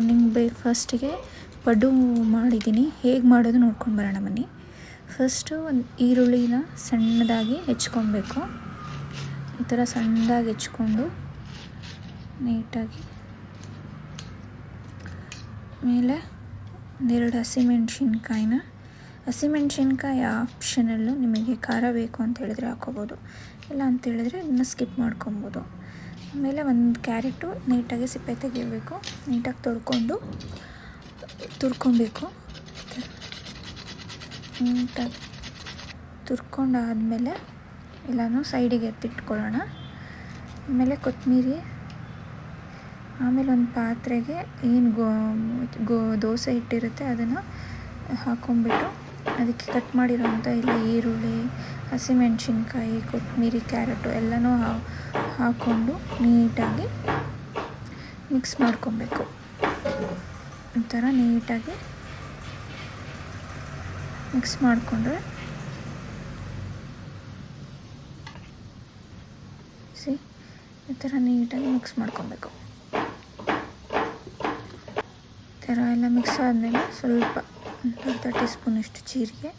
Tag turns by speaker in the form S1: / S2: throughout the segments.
S1: Morning ಬ್ರೇಕ್ಫಾಸ್ಟಿಗೆ ಪಡ್ಡು ಮಾಡಿದ್ದೀನಿ. ಹೇಗೆ ಮಾಡೋದು ನೋಡ್ಕೊಂಡು ಬರೋಣ ಬನ್ನಿ. ಫಸ್ಟು ಒಂದು ಈರುಳ್ಳಿನ ಸಣ್ಣದಾಗಿ ಹೆಚ್ಕೊಬೇಕು. ಈ ಥರ ಸಣ್ಣದಾಗಿ ಹೆಚ್ಕೊಂಡು ನೀಟಾಗಿ ಮೇಲೆ ಒಂದೆರಡು ಹಸಿಮೆಣ್ಸಿನ್ಕಾಯಿನ. ಹಸಿಮೆಣ್ಸಿನ್ಕಾಯಿ ಆಪ್ಷನಲ್ಲು ನಿಮಗೆ ಖಾರ ಬೇಕು ಅಂತ ಹೇಳಿದ್ರೆ ಹಾಕೋಬೋದು. ಇಲ್ಲ ಅಂತ ಹೇಳಿದ್ರೆ ಇದನ್ನ ಸ್ಕಿಪ್ ಮಾಡ್ಕೊಬೋದು. ಆಮೇಲೆ ಒಂದು ಕ್ಯಾರೆಟು ನೀಟಾಗಿ ಸಿಪ್ಪೆ ತೆಗಿಬೇಕು ನೀಟಾಗಿ ತೊಳ್ಕೊಂಡು ತುರ್ಕೊಬೇಕು. ನೀಟಾಗಿ ತುರ್ಕೊಂಡಾದಮೇಲೆ ಎಲ್ಲನೂ ಸೈಡಿಗೆ ಎತ್ತಿಟ್ಕೊಳ್ಳೋಣ. ಆಮೇಲೆ ಕೊತ್ತಂಬರಿ, ಆಮೇಲೆ ಒಂದು ಪಾತ್ರೆಗೆ ಏನು ಗೋ ಗೋ, ದೋಸೆ ಇಟ್ಟಿರುತ್ತೆ ಅದನ್ನು ಹಾಕ್ಕೊಂಬಿಟ್ಟು ಅದಕ್ಕೆ ಕಟ್ ಮಾಡಿರೋಂಥ ಇಲ್ಲ ಈರುಳ್ಳಿ, ಹಸಿಮೆಣಸಿನ್ಕಾಯಿ, ಕೊತ್ತಂಬರಿ, ಕ್ಯಾರೆಟು ಎಲ್ಲನೂ ಹಾಕ್ಕೊಂಡು ನೀಟಾಗಿ ಮಿಕ್ಸ್ ಮಾಡ್ಕೊಬೇಕು. ಈ ನೀಟಾಗಿ ಮಿಕ್ಸ್ ಮಾಡಿಕೊಂಡ್ರೆ ಸಿ ಈ ಥರ ನೀಟಾಗಿ ಮಿಕ್ಸ್ ಮಾಡ್ಕೊಬೇಕು. ಈ ಥರ ಎಲ್ಲ ಮಿಕ್ಸ್ ಆದಮೇಲೆ ಸ್ವಲ್ಪ ಒಂದು ಅರ್ಧ ಟೀ ಸ್ಪೂನಷ್ಟು ಜೀರಿಗೆ,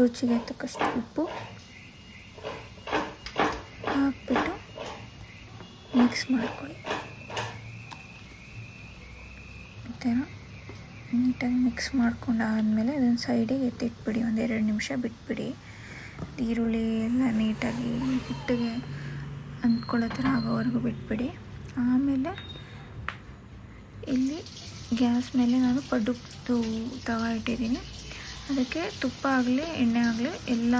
S1: ರುಚಿಗೆ ತಕ್ಕಷ್ಟು ಉಪ್ಪು ಹಾಕ್ಬಿಟ್ಟು ಮಿಕ್ಸ್ ಮಾಡ್ಕೊಳ್ಳಿ ಈ ಥರ ನೀಟಾಗಿ ಮಿಕ್ಸ್ ಮಾಡ್ಕೊಂಡು ಆದಮೇಲೆ ಅದನ್ನು ಸೈಡಿಗೆ ಎತ್ತಿಟ್ಬಿಡಿ, ಒಂದು ಎರಡು ನಿಮಿಷ ಬಿಟ್ಬಿಡಿ. ಈರುಳ್ಳಿ ಎಲ್ಲ ನೀಟಾಗಿ ಹಿಟ್ಟಿಗೆ ಅಂದ್ಕೊಳ್ಳೋ ಥರ ಆಗೋವರೆಗೂ ಬಿಟ್ಬಿಡಿ. ಆಮೇಲೆ ಇಲ್ಲಿ ಗ್ಯಾಸ್ ಮೇಲೆ ನಾನು ಪಡ್ಡು ತವ ಇಟ್ಟಿದ್ದೀನಿ. ಅದಕ್ಕೆ ತುಪ್ಪ ಆಗಲಿ, ಎಣ್ಣೆ ಆಗಲಿ, ಎಲ್ಲ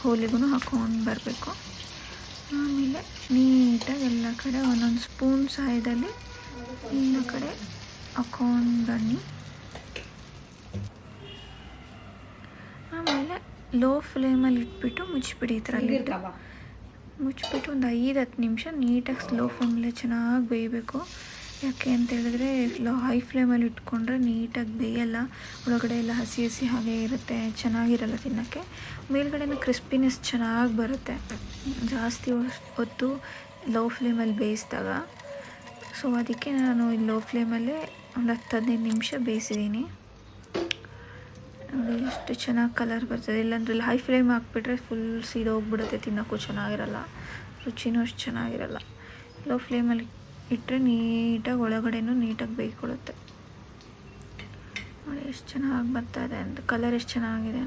S1: ಹೋಲಿಗೂ ಹಾಕ್ಕೊಂಡು ಬರಬೇಕು. ಆಮೇಲೆ ನೀಟಾಗಿ ಎಲ್ಲ ಕಡೆ ಒಂದೊಂದು ಸ್ಪೂನ್ ಸಹಾಯದಲ್ಲಿ ಎಲ್ಲ ಕಡೆ ಹಾಕೊಂಡು ಬನ್ನಿ. ಆಮೇಲೆ ಲೋ ಫ್ಲೇಮಲ್ಲಿ ಇಟ್ಬಿಟ್ಟು ಮುಚ್ಚಿಬಿಡಿ ಈ ಥರ ಮುಚ್ಚಿಬಿಟ್ಟು ಒಂದು ಐದು ಹತ್ತು ನಿಮಿಷ ನೀಟಾಗಿ ಸ್ಲೋ ಫ್ಲೇಮಲ್ಲೇ ಚೆನ್ನಾಗಿ ಬೇಯಬೇಕು. ಯಾಕೆ ಅಂತ ಹೇಳಿದ್ರೆ ಲೋ ಹೈ ಫ್ಲೇಮಲ್ಲಿ ಇಟ್ಕೊಂಡ್ರೆ ನೀಟಾಗಿ ಬೇಯಲ್ಲ. ಒಳಗಡೆ ಎಲ್ಲ ಹಸಿ ಹಸಿ ಹಾಗೆ ಇರುತ್ತೆ, ಚೆನ್ನಾಗಿರಲ್ಲ ತಿನ್ನೋಕ್ಕೆ. ಮೇಲ್ಗಡೆನೂ ಕ್ರಿಸ್ಪಿನೆಸ್ ಚೆನ್ನಾಗಿ ಬರುತ್ತೆ. ಜಾಸ್ತಿ ಹೊತ್ತು ಲೋ ಫ್ಲೇಮಲ್ಲಿ ಬೇಯಿಸಿದಾಗ. ಸೊ ಅದಕ್ಕೆ ನಾನು ಲೋ ಫ್ಲೇಮಲ್ಲೇ ಒಂದು ಹತ್ತು ಹದಿನೈದು ನಿಮಿಷ ಬೇಯಿಸಿದ್ದೀನಿ. ನೋಡಿ, ಎಷ್ಟು ಚೆನ್ನಾಗಿ ಕಲರ್ ಬರ್ತದೆ. ಇಲ್ಲಾಂದ್ರೆ ಹೈ ಫ್ಲೇಮ್ ಹಾಕ್ಬಿಟ್ರೆ ಫುಲ್ ಸೀದೋಗ್ಬಿಡುತ್ತೆ ತಿನ್ನೋಕ್ಕೂ ಚೆನ್ನಾಗಿರಲ್ಲ. ರುಚಿನೂ ಅಷ್ಟು ಚೆನ್ನಾಗಿರಲ್ಲ. ಲೋ ಫ್ಲೇಮಲ್ಲಿ ಇಟ್ಟರೆ ನೀಟಾಗಿ ಒಳಗಡೆನೂ ನೀಟಾಗಿ ಬೇಯ್ಕೊಳ್ಳುತ್ತೆ. ನೋಡಿ ಎಷ್ಟು ಚೆನ್ನಾಗಿ ಬರ್ತಾ ಇದೆ ಅಂತ ಕಲರ್ ಎಷ್ಟು ಚೆನ್ನಾಗಿದೆ